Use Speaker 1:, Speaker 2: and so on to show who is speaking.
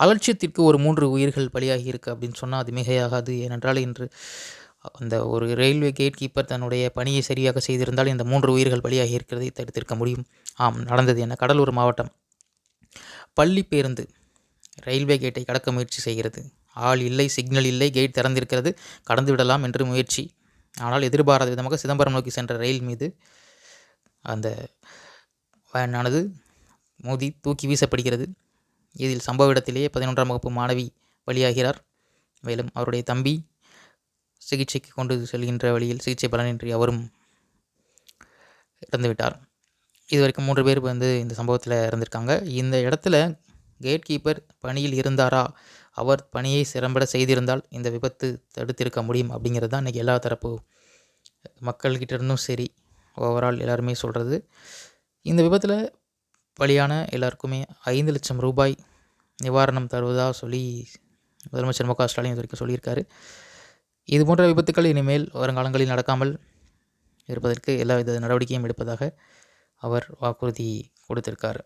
Speaker 1: அலட்சியத்திற்கு ஒரு மூன்று உயிர்கள் பலியாகி இருக்கு அப்படின்னு சொன்னால் அது மிகையாகாது. ஏனென்றால் இன்று அந்த ஒரு ரயில்வே கேட் கீப்பர் தன்னுடைய பணியை சரியாக செய்திருந்தால் இந்த மூன்று உயிர்கள் பலியாகி இருக்கிறதை தடுத்திருக்க முடியும். ஆம் நடந்தது என்ன? கடலூர் மாவட்டம் பள்ளி பேருந்து ரயில்வே கேட்டை கடக்க முயற்சி செய்கிறது. ஆள் இல்லை சிக்னல் இல்லை கேட் திறந்திருக்கிறது. கடந்து விடலாம் என்று முயற்சி. ஆனால் எதிர்பாராத விதமாக சிதம்பரம் நோக்கி சென்ற ரயில் மீது அந்த வேனானது மோதி தூக்கி வீசப்படுகிறது. இதில் சம்பவ இடத்திலேயே பதினொன்றாம் வகுப்பு மாணவி பலியாகிறார். மேலும் அவருடைய தம்பி சிகிச்சைக்கு கொண்டு செல்கின்ற வழியில் சிகிச்சை பலனின்றி அவரும் இறந்துவிட்டார். இதுவரைக்கும் மூன்று பேர் வந்து இந்த சம்பவத்தில் இறந்திருக்காங்க. இந்த இடத்துல கேட் கீப்பர் பணியில் இருந்தாரா? அவர் பணியை சிறம்பட செய்திருந்தால் இந்த விபத்து தடுத்திருக்க முடியும் அப்படிங்கிறது தான் இன்றைக்கி எல்லா தரப்பு மக்கள்கிட்ட இருந்தும் சரி ஓவரால் எல்லாருமே சொல்கிறது இந்த விபத்தில் பலியான எல்லாருக்குமே ஐந்து லட்சம் ரூபாய் நிவாரணம் தருவதாக சொல்லி முதலமைச்சர் மு க ஸ்டாலின் இது வரைக்கும் சொல்லியிருக்காரு. இது போன்ற விபத்துக்கள் இனிமேல் வருங்காலங்களில் நடக்காமல் இருப்பதற்கு எல்லா வித நடவடிக்கையும் எடுப்பதாக அவர் வாக்குறுதி கொடுத்திருக்கார்.